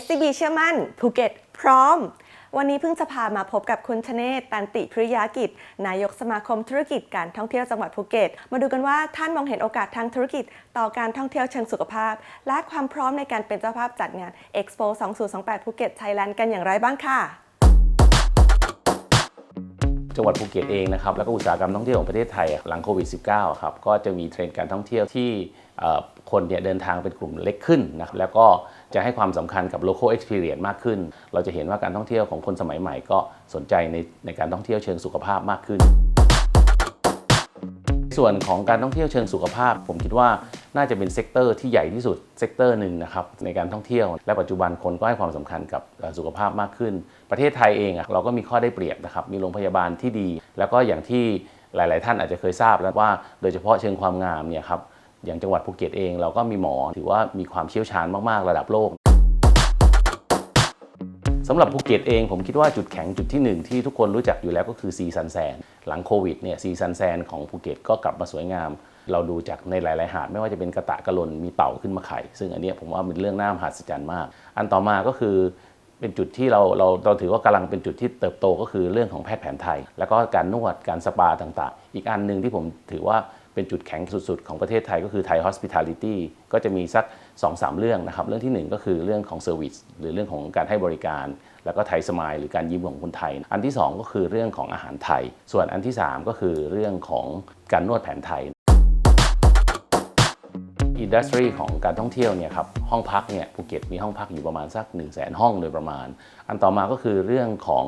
SCB เชื่อมั่นภูเก็ตพร้อม วันนี้เพิ่งจะพามาพบกับคุณชเนศตันติพริยากิจ นายกสมาคมธุรกิจการท่องเที่ยวจังหวัดภูเก็ต มาดูกันว่าท่านมองเห็นโอกาสทางธุรกิจ ต่อการท่องเที่ยวเชิงสุขภาพ และความพร้อมในการเป็นเจ้าภาพจัดงาน Expo 2028ภูเก็ตไทยแลนด์กันอย่างไรบ้างค่ะ จังหวัดภูเก็ตเองนะครับแล้วก็อุตสาหกรรมท่องเที่ยวของประเทศไทยหลังโควิด -19 ครับก็จะมีเทรนด์การท่องเที่ยวที่คนเนี่ยเดินทางเป็นกลุ่มเล็กขึ้นนะครับแล้วก็จะให้ความสำคัญกับ local experience มากขึ้น เราจะเห็นว่าการท่องเที่ยวของคนสมัยใหม่ก็สนใจในในการท่องเที่ยวเชิงสุขภาพมากขึ้น ส่วนของการท่องเที่ยวเชิงสุขภาพ ผมคิดว่าน่าจะเป็นเซกเตอร์ที่ใหญ่ที่สุดเซกเตอร์หนึ่งนะครับในการท่องเที่ยว และปัจจุบันคนก็ให้ความสำคัญกับสุขภาพมากขึ้น ประเทศไทยเองเราก็มีข้อได้เปรียบนะครับมีโรงพยาบาลที่ดี แล้วก็อย่างที่หลาย ๆ ท่านอาจจะเคยทราบแล้วว่าโดยเฉพาะเชิงความงามเนี่ยครับอย่างจังหวัดภูเก็ตเองเราก็มีหมอถือว่ามีความเชี่ยวชาญมาก ๆ ระดับโลก สำหรับภูเก็ตเองผมคิดว่าจุดแข็งจุดที่หนึ่งที่ทุกคนรู้จักอยู่แล้วก็คือซีซันแซนหลังโควิดเนี่ยซีซันแซนของภูเก็ตก็กลับมาสวยงาม เราดูจากในหลาย ๆ หาด ไม่ว่าจะเป็นกระตะกระลนมีเต่าขึ้นมาไข่ ซึ่งอันนี้ผมว่าเป็นเรื่องน่ามหัศจรรย์มาก อันต่อมาก็คือเป็นจุดที่เราเราเราถือว่ากำลังเป็นจุดที่เติบโตก็คือเรื่องของแพทย์แผนไทย แล้วก็การนวดการสปาต่าง ๆ อีกอันหนึ่งที่ผมถือว่า เป็นจุดแข็งสุดๆ ของประเทศไทยก็คือไทย hospitality ก็จะมีสัก 2-3 เรื่องนะครับ เรื่องทีหนึ่1 ก็คือเรื่องของ service หรือเรื่องของการให้บริการ แล้วก็ไทยสมายหรือการยิ้มของคนไทย อันที่ 2 ก็คือเรื่องของอาหารไทย ส่วนอันที่ 3 ก็คือเรื่องของการนวดแผนไทยอินดัสทรีของการท่องเที่ยวเนี่ยครับห้องพักเนี่ยภูเก็ตมีห้องพักอยู่ประมาณสัก 1 0 0 0 0แห้องโดยประมาณ อันต่อมาก็คือเรื่องของ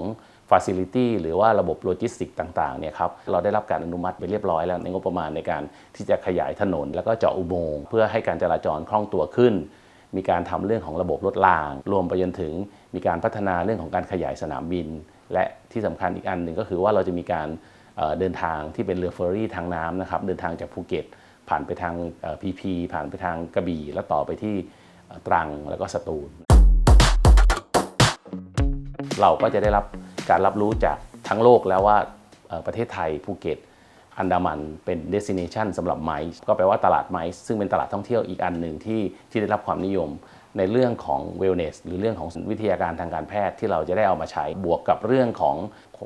Facility หรือว่าระบบโลจิสติกต่างๆเนี่ยครับเราได้รับการอนุมัติไปเรียบร้อยแล้วในงบประมาณในการที่จะขยายถนน แล้วก็เจาะอุโมงค์เพื่อให้การจราจรคล่องตัวขึ้น มีการทำเรื่องของระบบรถราง รวมไปจนถึงมีการพัฒนาเรื่องของการขยายสนามบิน และที่สำคัญอีกอันหนึ่งก็คือว่าเราจะมีการเดินทางที่เป็นเรือเฟอร์รี่ทางน้ำนะครับเดินทางจากภูเก็ต ผ่านไปทางพีพีผ่านไปทางกระบี่ แล้วต่อไปที่ตรังแล้วก็สตูล เราก็จะได้รับ การรับรู้จากทั้งโลกแล้วว่าประเทศไทยภูเก็ต อันดามันเป็น destination สำหรับไมซ์ก็แปลว่าตลาดไมซ์ซึ่งเป็นตลาดท่องเที่ยวอีกอันหนึ่งที่ที่ได้รับความนิยมในเรื่องของ wellness หรือเรื่องของวิทยาการทางการแพทย์ที่เราจะได้เอามาใช้บวกกับเรื่องของ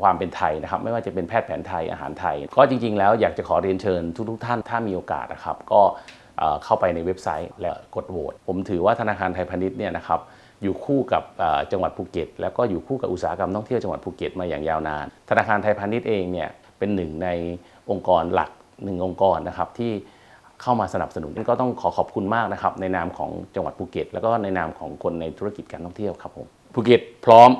ความเป็นไทยนะครับ ไม่ว่าจะเป็นแพทย์แผนไทยอาหารไทย ก็จริง ๆ แล้วอยากจะขอเรียนเชิญทุกๆท่านถ้ามีโอกาสนะครับ ก็เอ่อเข้าไปในเว็บไซต์และกดโหวตผมถือว่าธนาคารไทยพาณิชย์เนี่ยนะครับ อยู่คู่กับจังหวัดภูเก็ต แล้วก็อยู่คู่กับอุตสาหกรรมท่องเที่ยวจังหวัดภูเก็ตมาอย่างยาวนาน ธนาคารไทยพาณิชย์เองเนี่ยเป็นหนึ่งในองค์กรหลักหนึ่งองค์กรนะครับที่เข้ามาสนับสนุนก็ต้องขอขอบคุณมากนะครับในนามของจังหวัดภูเก็ต แล้วก็ในนามของคนในธุรกิจการท่องเที่ยวครับผมภูเก็ตพร้อม